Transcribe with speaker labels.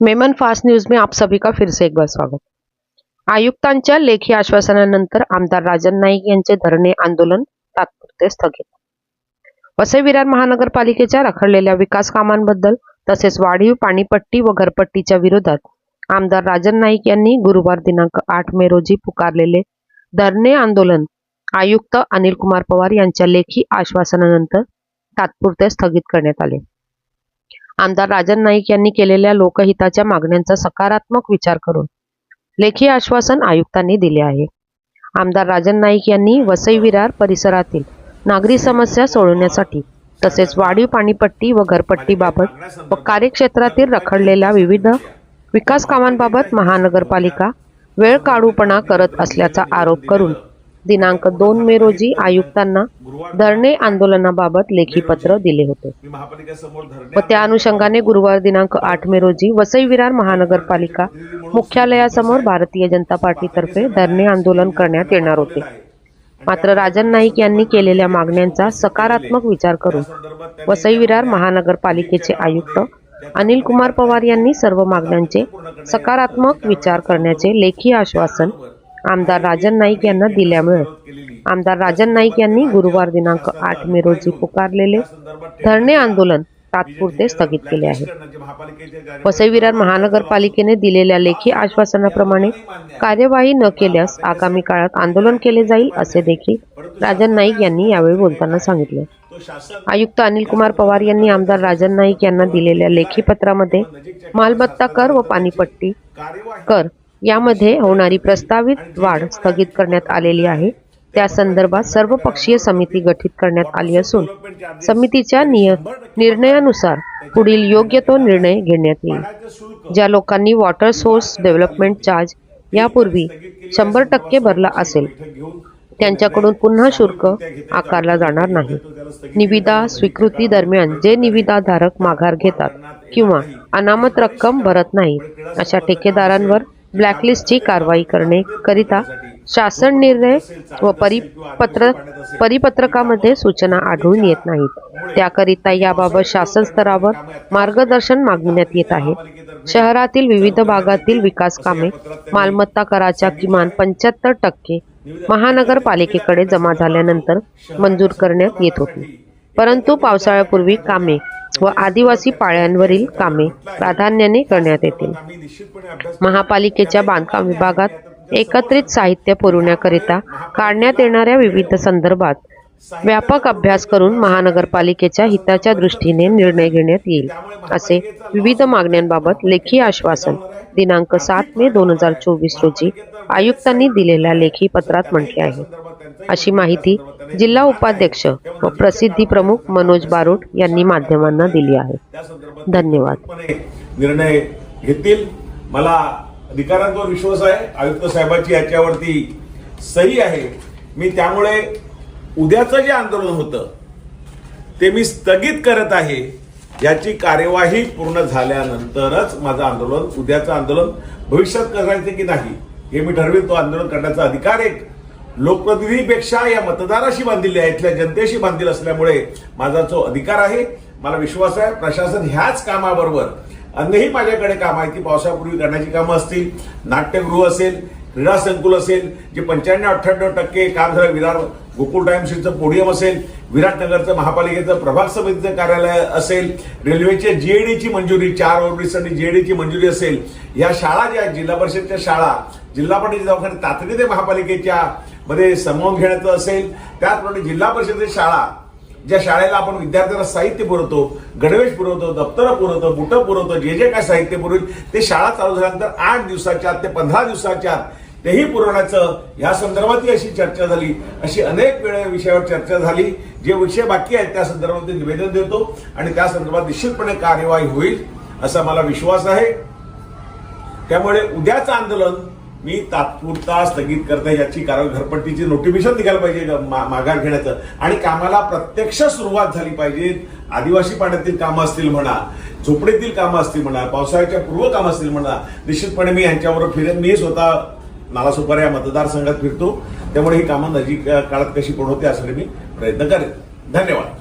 Speaker 1: Memon fast news में आप सभी का फिर से एक बार स्वागत। आयुक्तांच्या लेखी आश्वासनानंतर आमदार राजन नाईक यांचे धरणे आंदोलन तात्पुरते स्थगित। वसई विरार महानगरपालिकेच्या रखडलेल्या विकास कामांबद्दल तसेच वाढीव पाणीपट्टी व घरपट्टीच्या विरोधात आमदार राजन नाईक यांनी गुरुवार दिनांक आठ मे रोजी पुकारलेले धरणे आंदोलन आयुक्त अनिल कुमार पवार यांच्या लेखी आश्वासनानंतर तात्पुरते स्थगित करण्यात आले। आमदार राजन नाईक यांनी केलेल्या लोकहिताच्या मागण्यांचा सकारात्मक विचार करून लेखी आश्वासन आयुक्तांनी दिले आहे. आमदार राजन नाईक यांनी वसई विरार परिसरातील नागरी समस्या सोडवण्यासाठी तसेच वाढीव पाणीपट्टी व घरपट्टीबाबत व कार्यक्षेत्रातील रखडलेल्या विविध विकास कामांबाबत महानगरपालिका वेळ काढूपणा करत असल्याचा आरोप करून दिनांक दोन मे रोजी आयुक्तांना धरणे आंदोलनाबाबत लेखी पत्र दिले होते. व त्या अनुषंगाने गुरुवार दिनांक आठ मे रोजी वसई विरार महानगरपालिका मुख्यालयासमोर भारतीय जनता पार्टीतर्फे धरणे आंदोलन करण्यात येणार होते. मात्र राजन नाईक यांनी केलेल्या मागण्यांचा सकारात्मक विचार करून वसई विरार महानगरपालिकेचे आयुक्त अनिल कुमार पवार यांनी सर्व मागण्यांचे सकारात्मक विचार करण्याचे लेखी आश्वासन आमदार राजन नाईक यांना दिल्यामुळे आमदार राजन नाईक यांनी गुरुवार दिनांक आठ मे रोजी पुकारलेले धरणे आंदोलन तात्पुरते स्थगित केले आहे. वसई विरार महानगरपालिकेने दिलेल्या लेखी आश्वासनाप्रमाणे कार्यवाही न केल्यास आगामी काळात आंदोलन केले जाईल असे देखील राजन नाईक यांनी यावेळी बोलताना सांगितले. आयुक्त अनिल कुमार पवार यांनी आमदार राजन नाईक यांना दिलेल्या लेखी पत्रामध्ये मालमत्ता कर व पाणीपट्टी कर यामध्ये होणारी प्रस्तावित वाढ स्थगित करण्यात आलेली आहे. त्या संदर्भात सर्वपक्षीय समिती गठीत करण्यात आली असून समितीच्या निर्णयानुसार पुढील योग्य तो निर्णय घेण्यात येईल. ज्या लोकांनी वॉटर सोर्स डेव्हलपमेंट चार्ज यापूर्वी शंभर टक्के भरला असेल त्यांच्याकडून पुन्हा शुल्क आकारला जाणार नाही. निविदा स्वीकृती दरम्यान जे निविदाधारक माघार घेतात किंवा अनामत रक्कम भरत नाही अशा ठेकेदारांवर ब्लॅकलिस्टची कारवाई करणे करिता शासन निर्णय व परिपत्र परिपत्रकामध्ये सूचना आढळून येत नाहीत. त्याकरिता याबाबत शासन स्तरावर मार्गदर्शन मागविण्यात येत आहे. शहरातील विविध भागातील विकास कामे मालमत्ता कराच्या किमान पंच्याहत्तर टक्के महानगरपालिकेकडे जमा झाल्यानंतर मंजूर करण्यात येत होती. परंतु पावसाळ्यापूर्वी कामे व आदिवासी पाळ्यांवरील कामे प्राधान्याने करण्यात येतील. महापालिकेच्या बांधकाम विभागात एकत्रित साहित्य पुरवण्याकरिता काढण्यात येणाऱ्या विविध संदर्भात व्यापक अभ्यास करून महानगरपालिकेच्या हिताच्या दृष्टीने निर्णय घेण्यात येईल असे विविध मागण्यांबाबत लेखी आश्वासन दिनांक सात मे दोन हजार चोवीस रोजी आयुक्तांनी दिलेल्या लेखी पत्रात म्हटले आहे. अशी माहिती जिल्हा उपाध्यक्ष व प्रसिद्धी प्रमुख मनोज बारोट यांनी माध्यमांना दिली आहे. धन्यवाद.
Speaker 2: निर्णय घेतील. मला अधिकारांवर विश्वास आहे. आयुक्त साहेबाची याच्यावरती सही आहे. मी त्यामुळे उद्याचं जे आंदोलन होतं ते मी स्थगित करत आहे. याची कार्यवाही पूर्ण झाल्यानंतरच माझं आंदोलन उद्याचं आंदोलन भविष्यात करायचं की नाही हे मी ठरवेल तो आंदोलन करण्याचा अधिकार एक लोकप्रतिनिधीपेक्षा या मतदाराशी बांधलेले आहे इथल्या जनतेशी बांधील असल्यामुळे माझा जो अधिकार आहे. मला विश्वास आहे प्रशासन ह्याच कामाबरोबर अन्यही माझ्याकडे काम आहे ती पावसापूर्वी करण्याची कामं असतील नाट्यगृह असेल क्रीडा संकुल असेल जे पंच्याण्णव अठ्ठ्याण्णव टक्के काम झालं विरार गोकुळ टाइम्सचं पोडियम असेल विराटनगरचं महापालिकेचं प्रभाग समितीचं कार्यालय असेल रेल्वेच्या जीएडीची मंजुरी चार ओव्हरब्रिजसाठी जीएडीची मंजुरी असेल या शाळा ज्या आहेत, जिल्हा परिषदच्या शाळा जिल्हा परिषद दवाखाने तातडीने महापालिकेच्या मध्ये समावून घेण्याचं असेल त्याचप्रमाणे जिल्हा परिषदेच्या शाळा ज्या शाळेला आपण विद्यार्थ्यांना साहित्य पुरवतो गणवेश पुरवतो दप्तरं पुरवतो बुटं पुरवतो जे जे काय साहित्य पुरवत ते शाळा चालू झाल्यानंतर आठ दिवसाच्या आत ते पंधरा दिवसाच्या आत तेही पुरवण्याचं या संदर्भातही अशी चर्चा झाली. अशी अनेक वेळा विषयावर चर्चा झाली. जे विषय बाकी आहेत त्या संदर्भात ते निवेदन देतो आणि त्या संदर्भात निश्चितपणे कार्यवाही होईल असा मला विश्वास आहे. त्यामुळे उद्याचं आंदोलन मी तात्पुरता स्थगित करते याची कारण घरपट्टीची नोटिफिकेशन निघायला पाहिजे मा- माघार घेण्याचं. आणि कामाला प्रत्यक्ष सुरुवात झाली पाहिजे. आदिवासी पाड्यातील कामं असतील म्हणा झोपडीतील कामं असतील म्हणा पावसाळ्याच्या पूर्व कामं असतील म्हणा निश्चितपणे मी यांच्यावर फिरेन मी स्वतः नालासोपारा या मतदारसंघात फिरतो. त्यामुळे ही कामं नजीक काळात कशी पूर्ण होते यासाठी मी प्रयत्न करेन. धन्यवाद.